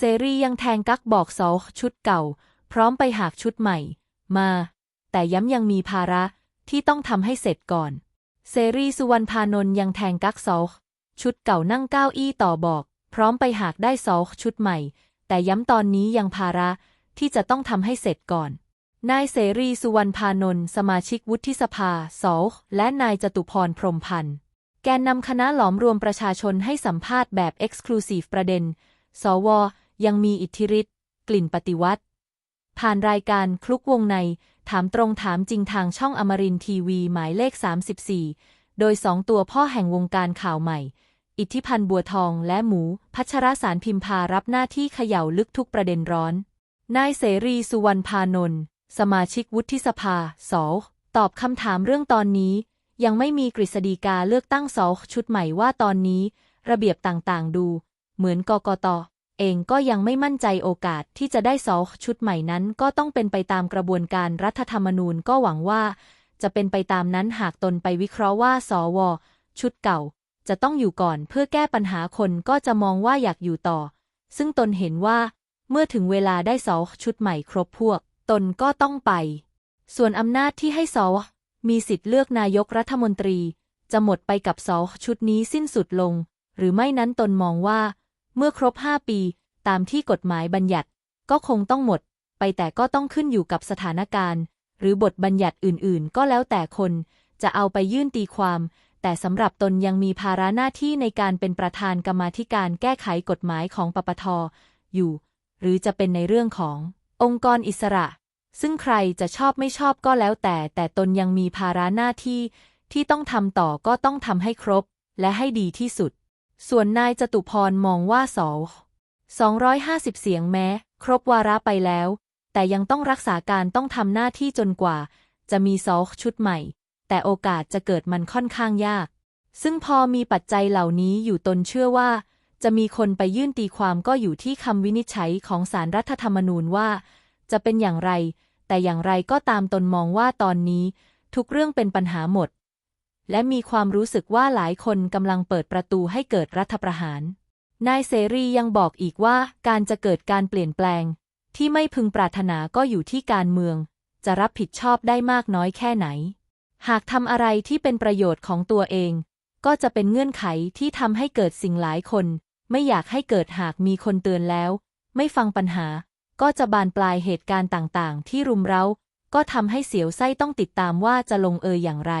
เสรียังแทงกักบอกสอชุดเก่า พร้อมไปหากชุดใหม่ มา แต่ย้ำยังมีภาระที่ต้องทำให้เสร็จก่อนเสรีสุวรรณพานนท์ยังแทงกักสอชุดเก่านั่งเก้าอี้ต่อบอก พร้อมไปหากได้สอชุดใหม่ แต่ย้ำตอนนี้ยังภาระที่จะต้องทำให้เสร็จก่อน นายเสรีสุวรรณพานนท์สมาชิกวุฒิสภาสอและนายจตุพรพรมพันธ์แกนนำคณะหลอมรวมประชาชนให้สัมภาษณ์แบบ Exclusive ประเด็น สว ยังมีอิทธิฤทธิ์กลิ่นปฏิวัติ ผ่านรายการคลุกวงใน ถามตรงถามจริงทางช่องอมรินทีวีหมายเลข 34 โดยสองตัวพ่อแห่งวงการข่าวใหม่ อิทธิพันธ์บัวทองและหมู พัชรสารพิมพารับหน้าที่เขย่าลึกทุกประเด็นร้อน นายเสรีสุวรรณพานนท์สมาชิกวุฒิสภาสอตอบคำถามเรื่องตอนนี้ ยังไม่มีกฤษฎีกาเลือกตั้งสอชุดใหม่ว่าตอนนี้ ระเบียบต่างๆ ดู เหมือนกกต เองก็ยังไม่มั่นใจโอกาสที่จะได้สอชุดใหม่นั้น ก็ต้องเป็นไปตามกระบวนการรัฐธรรมนูญก็หวังว่า จะเป็นไปตามนั้นหากตนไปวิเคราะห์ว่าสวชุดเก่า จะต้องอยู่ก่อนเพื่อแก้ปัญหาคนก็จะมองว่าอยากอยู่ต่อ ซึ่งตนเห็นว่า เมื่อถึงเวลาได้สอชุดใหม่ครบพวก ตนก็ต้องไป ส่วนอำนาจที่ให้สวมีสิทธิ์เลือกนายกรัฐมนตรี จะหมดไปกับสอชุดนี้สิ้นสุดลง หรือไม่นั้นตนมองว่า เมื่อครบห้าปี ตามที่กฎหมายบัญญัติ ก็คงต้องหมด ไปแต่ก็ต้องขึ้นอยู่กับสถานการณ์ หรือบทบัญญัติอื่นๆ ก็แล้วแต่คน จะเอาไปยื่นตีความ แต่สำหรับตนยังมีภาระหน้าที่ในการเป็นประธานกรรมาธิการแก้ไขกฎหมายของปปทอยู่ หรือจะเป็นในเรื่องของ องค์กรอิสระ ซึ่งใครจะชอบไม่ชอบก็แล้วแต่ แต่ตนยังมีภาระหน้าที่ที่ต้องทำต่อก็ต้องทำให้ครบ และให้ดีที่สุด ส่วนนายจตุพรมองว่าสอ250 เสียงแม้ ครบวาระไปแล้ว แต่ยังต้องรักษาการต้องทำหน้าที่จนกว่า จะมีซอชุดใหม่ แต่โอกาสจะเกิดมันค่อนข้างยาก ซึ่งพอมีปัจจัยเหล่านี้อยู่ตนเชื่อว่า จะมีคนไปยื่นตีความก็อยู่ที่คำวินิจฉัยของสารรัฐธรรมนูญว่า จะเป็นอย่างไร แต่อย่างไรก็ตามตนมองว่าตอนนี้ ทุกเรื่องเป็นปัญหาหมด และมีความรู้สึกว่าหลายคนกำลังเปิดประตูให้เกิดรัฐประหาร นายเสรียังบอกอีกว่าการจะเกิดการเปลี่ยนแปลง ที่ไม่พึงปรารถนาก็อยู่ที่การเมือง จะรับผิดชอบได้มากน้อยแค่ไหน หากทำอะไรที่เป็นประโยชน์ของตัวเอง ก็จะเป็นเงื่อนไขที่ทำให้เกิดสิ่งหลายคน ไม่อยากให้เกิดหากมีคนเตือนแล้ว ไม่ฟังปัญหา ก็จะบานปลายเหตุการณ์ต่างๆ ที่รุมเร้า ก็ทำให้เสียวไส้ต้องติดตามว่าจะลงเอยอย่างไร